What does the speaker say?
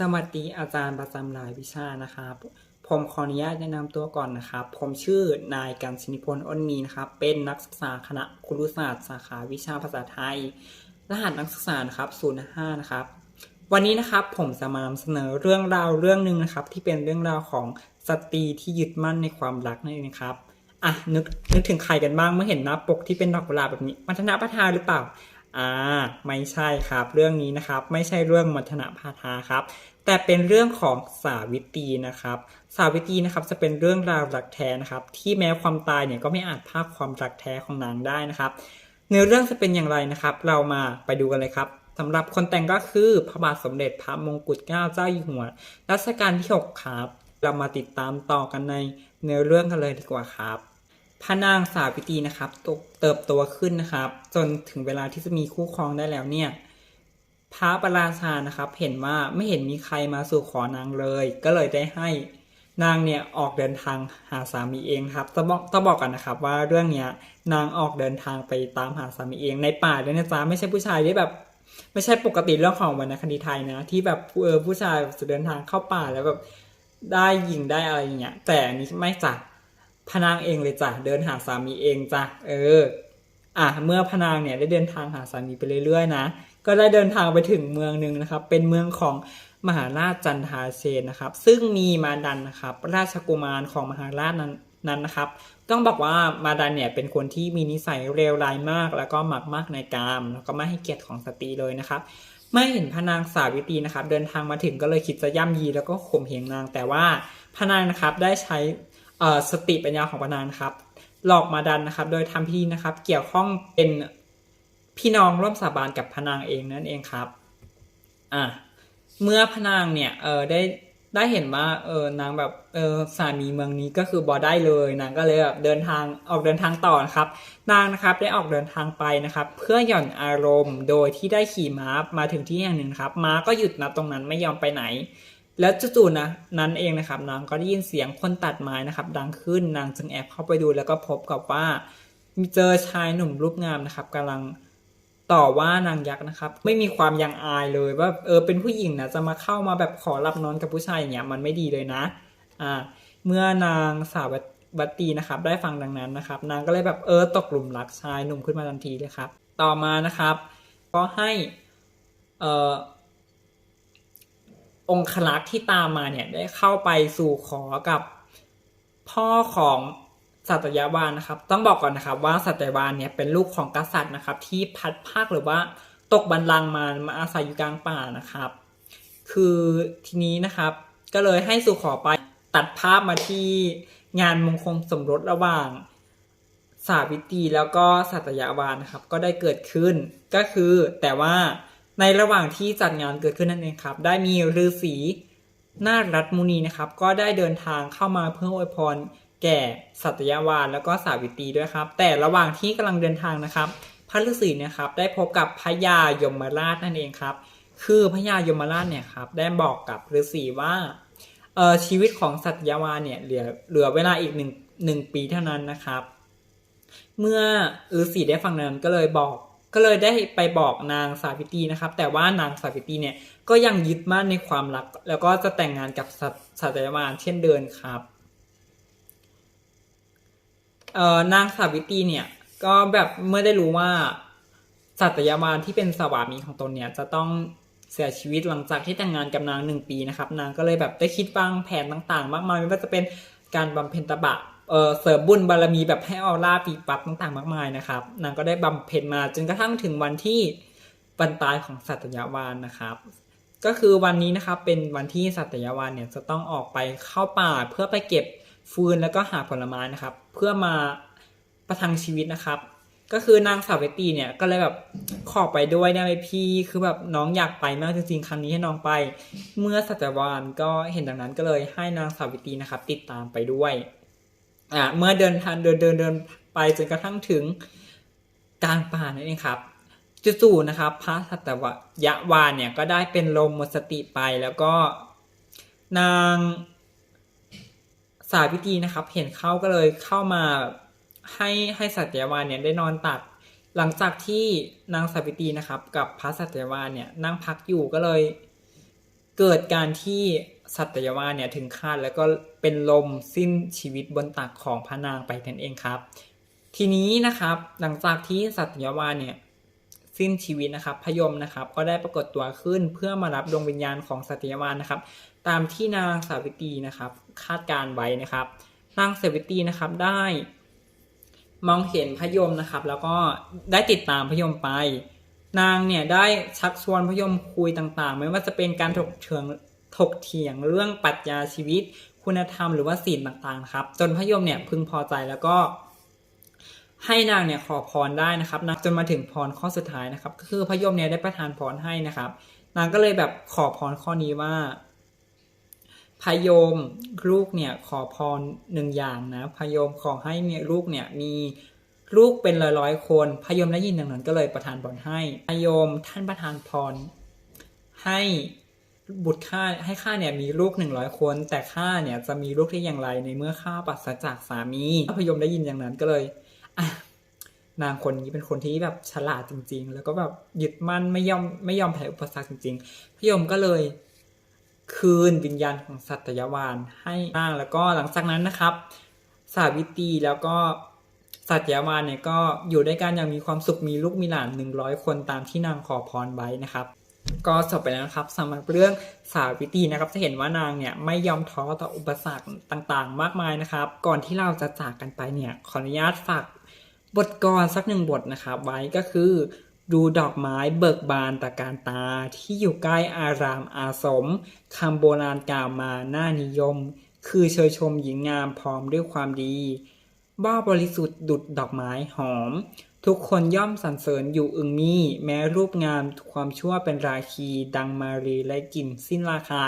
สวัสดีอาจารย์ประจำรายวิชานะครับ ผมขออนุญาตแนะนำตัวก่อนนะครับ ผมชื่อนายกันชนิพลอ้นมีนะครับ เป็นนักศึกษาคณะครุศาสตร์สาขาวิชาภาษาไทย รหัสนักศึกษานะครับ05นะครับ วันนี้นะครับผมจะมานำเสนอเรื่องราวเรื่องหนึ่งนะครับ ที่เป็นเรื่องราวของสตรีที่ยึดมั่นในความรักนั่นเองครับอะนึกนึกถึงใครกันบ้างเมื่อเห็นหน้าปกที่เป็นดอกกุหลาบแบบนี้มัทนาประทาหรือเปล่า อ่าไม่ใช่ครับ เรื่องนี้นะครับไม่ใช่เรื่องมัทนาพาทาครับ แต่เป็นเรื่องของสาวิตรีนะครับ สาวิตรีนะครับจะเป็นเรื่องราวรักแท้นะครับ ที่แม้ความตายเนี่ยก็ไม่อาจพรากความรักแท้ของนางได้นะครับเนื้อเรื่องจะเป็นอย่างไรนะครับ เรามาไปดูกันเลยครับสำหรับคนแต่งก็คือพระบาทสมเด็จพระมงกุฎเกล้าเจ้าอยู่หัวรัชกาลที่ 6 ครับ เรามาติดตามต่อกันในเนื้อเรื่องกันเลยดีกว่าครับ พระนางสาวิตรีนะครับตเติบโตขึ้นนะครับ จนถึงเวลาที่จะมีคู่ครองได้แล้วเนี่ย พระประราชานะครับ เห็นว่าไม่เห็นมีใครมาสู่ขอนางเลย ก็เลยได้ให้นางเนี่ยออกเดินทางหาสามีเองครับต้องบอกต้องบอกกันนะครับว่าเรื่องเนี้ยนางออกเดินทางไปตามหาสามีเองในป่าด้วยนะจ๊ะไม่ใช่ผู้ชายที่แบบ ไม่ใช่ปกติเรื่องของวรรณคดีไทยนะ ที่แบบเออผู้ชายจะเดินทางเข้าป่าแล้วแบบได้หญิงได้อะไรอย่างเงี้ยแต่อันนี้ไม่จ้ะ พนางเองเลยจ้ะเดินหาสามีเองจ้ะเอออะเมื่อพนางเนี่ยได้เดินทางหาสามีไปเรื่อยๆนะก็ได้เดินทางไปถึงเมืองหนึ่งนะครับ เป็นเมืองของมหาราชจันทาเซนนะครับ ซึ่งมีมาดันนะครับ ราชกุมารของมหาราชนั้นนั้นนะครับ ต้องบอกว่ามาดันเนี่ยเป็นคนที่มีนิสัยเลวร้ายมาก แล้วก็หมักมากในกาม แล้วก็ไม่ให้เกียรติของสตรีเลยนะครับเมื่อเห็นพนางสาวิตีนะครับ เดินทางมาถึงก็เลยคิดจะย่ำยีแล้วก็ข่มเหงนาง แต่ว่าพนางนะครับได้ใช้ สติปัญญาของพระนางนครับ หลอกมาดันนะครับ โดยทำพิธีนะครับ เกี่ยวข้องเป็นพี่น้องร่วมสาบานกับพนางเองนั่นเองครับอะเมื่อพนางเนี่ยเออได้ได้เห็นว่าเออนางแบบเออสามีเมืองนี้ก็คือบอได้เลยนางก็เลยแบบเดินทางออกเดินทางต่อนะครับ นางนะครับได้ออกเดินทางไปนะครับ เพื่อหย่อนอารมณ์โดยที่ได้ขี่ม้ามาถึงที่แห่งหนึ่งครับ ม้าก็หยุดนะตรงนั้นไม่ยอมไปไหน แล้วจู่ๆนะนั้นเองนะครับนางก็ได้ยินเสียงคนตัดไม้นะครับดังขึ้นนางจึงแอบเข้าไปดูแล้วก็พบกับว่ามีเจอชายหนุ่มรูปงามนะครับกำลังต่อว่านางยักษ์นะครับ ไม่มีความยังอายเลยว่าเออเป็นผู้หญิงนะจะมาเข้ามาแบบขอรับนอนกับผู้ชายอย่างเงี้ยมันไม่ดีเลยนะอ่าเมื่อนางสาวบัตตีนะครับ ได้ฟังดังนั้นนะครับ นางก็เลยแบบเออตกหลุมรักชายหนุ่มขึ้นมาทันทีเลยครับ ต่อมานะครับ ก็ให้เอ่อ องคลักษ์ที่ตามมาเนี่ยได้เข้าไปสู่ขอกับพ่อของสัตยาวานนะครับ ต้องบอกก่อนนะครับว่าสัตยาวานเนี่ยเป็นลูกของกษัตริย์นะครับ ที่พัดภาคหรือว่าตกบันลังมามาอาศัยอยู่กลางป่านะครับ คือทีนี้นะครับ ก็เลยให้สู่ขอไปตัดภาพมาที่งานมงคลสมรสระหว่างสาวิตรีแล้วก็สัตยาวานนะครับ ก็ได้เกิดขึ้นก็คือแต่ว่า ในระหว่างที่จัดงานเกิดขึ้นนั่นเองครับ ได้มีฤาษีนารัตมุนีนะครับ ก็ได้เดินทางเข้ามาเพื่ออวยพรแก่สัตยาวานแล้วก็สาวิตรีด้วยครับ แต่ระหว่างที่กำลังเดินทางนะครับ พระฤาษีนะครับ ได้พบกับพญายมราชนั่นเองครับ คือพญายมราชเนี่ยครับได้บอกกับฤาษีว่าเออชีวิตของสัตยาวานเนี่ยเหลือเหลือเวลาอีกหนึ่งหนึ่งปีเท่านั้นนะครับ เมื่อฤาษีได้ฟังนั้นก็เลยบอก ก็เลยได้ไปบอกนางสาวิตีนะครับ แต่ว่านางสาวิตีเนี่ยก็ยังยึดมั่นในความรัก แล้วก็จะแต่งงานกับสัตสัตยาวานเช่นเดิมครับเอ่อนางสาวิตีเนี่ยก็แบบเมื่อได้รู้ว่าสัตยาวานที่เป็นสวามีของตนเนี่ยจะต้องเสียชีวิตหลังจากที่แต่งงานกับนางหนึ่งปีนะครับ นางก็เลยแบบได้คิดวางแผนต่างๆ มากมายไม่ว่าจะเป็นการบำเพ็ญตบะ เออเสริมบุญบารมีแบบให้ออร่าปีปับต่างๆมากมายนะครับ นางก็ได้บำเพ็ญมาจนกระทั่งถึงวันที่วันตายของสัตยาวานนะครับ ก็คือวันนี้นะครับเป็นวันที่สัตยาวานเนี่ยจะต้องออกไปเข้าป่าเพื่อไปเก็บฟืนแล้วก็หาผลไม้นะครับ เพื่อมาประทังชีวิตนะครับ ก็คือนางสาวิตรีเนี่ยก็เลยแบบขอไปด้วยได้ไหมพี่คือแบบน้องอยากไปมากจริงๆครั้งนี้ให้น้องไป เมื่อสัตยาวานก็เห็นดังนั้นก็เลยให้นางสาวิตรีนะครับ ติดตามไปด้วย อ่าเมื่อเดินทางเดินเดินเดินไปจนกระทั่งถึงกลางป่านั่นเองครับจู่ๆนะครับ พระสัตยาวานเนี่ยก็ได้เป็นลมหมดสติไปแล้วก็นางสาวิตีนะครับ เห็นเข้าก็เลยเข้ามาให้ให้สัตยาวานเนี่ยได้นอนตักหลังจากที่นางสาวิตีนะครับ กับพระสัตยาวานเนี่ยนั่งพักอยู่ก็เลยเกิดการที่ สัตยาวาเนี่ยถึงคาดแล้วก็เป็นลมสิ้นชีวิตบนตักของพระนางไปนั่นเองครับ ทีนี้นะครับหลังจากที่สัตยาวาเนี่ยสิ้นชีวิตนะครับพยมนะครับก็ได้ปรากฏตัวขึ้นเพื่อมารับดวงวิญญาณของสัตยาวานะครับ ตามที่นางสาวิตรีนะครับ คาดการไว้นะครับ นางสาวิตรีนะครับได้ มองเห็นพยมนะครับ แล้วก็ได้ติดตามพยมไป นางเนี่ยได้ชักชวนพยมคุยต่างๆ ไม่ว่าจะเป็นการถกเถียง ถกเถียงเรื่องปรัชญาชีวิต คุณธรรมหรือว่าศีลต่างๆครับ จนพยมเนี่ยพึงพอใจแล้วก็ให้นางเนี่ยขอพรได้นะครับนะจนมาถึงพรข้อสุดท้ายนะครับ ก็คือพยมเนี่ยได้ประทานพรให้นะครับ นางก็เลยแบบขอพรข้อนี้ว่าพยมลูกเนี่ยขอพรหนึ่งอย่างนะพยมขอให้เนี่ยลูกเนี่ยมีลูกเป็นร้อยร้อยๆคนพยมได้ยินดังนั้นก็เลยประทานพรให้พยมท่านประทานพรให้ บุตรข้าให้ข้าเนี่ยมีลูกหนึ่งร้อยคน แต่ข้าเนี่ยจะมีลูกได้อย่างไรในเมื่อข้าปราศจากสามีพยมได้ยินอย่างนั้นก็เลยอะนางคนนี้เป็นคนที่แบบฉลาดจริง ๆ แล้วก็แบบยึดมั่นไม่ยอมไม่ยอมแพ้อุปสรรคจริงๆพยมก็เลยคืนวิญญาณของสัตยวานให้นางแล้วก็หลังจากนั้นนะครับ สาวิตรีแล้วก็สัตยวานเนี่ยก็อยู่ด้วยกันอย่างมีความสุขมีลูกมีหลานหนึ่งร้อยคนตามที่นางขอพรไว้นะครับ ก็จบไปแล้วนะครับสำหรับเรื่องสาวิตีนะครับจะเห็นว่านางเนี่ยไม่ยอมท้อต่ออุปสรรคต่างๆ มากมายนะครับ ก่อนที่เราจะจากกันไปเนี่ยขออนุญาตฝากบทกรสักหนึ่งบทนะครับไว้ก็คือดูดอกไม้เบิกบานตะการตาที่อยู่ใกล้อารามอาสมคำโบราณกล่าวมาน่านิยม คือเชยชมหญิงงามพร้อมด้วยความดีบ้าบริสุทธิ์ดุดดอกไม้หอม ทุกคนย่อมสรรเสริญอยู่อึงมี แม้รูปงามความชั่วเป็นราคี ดังมารีและกลิ่น สิ้นราคา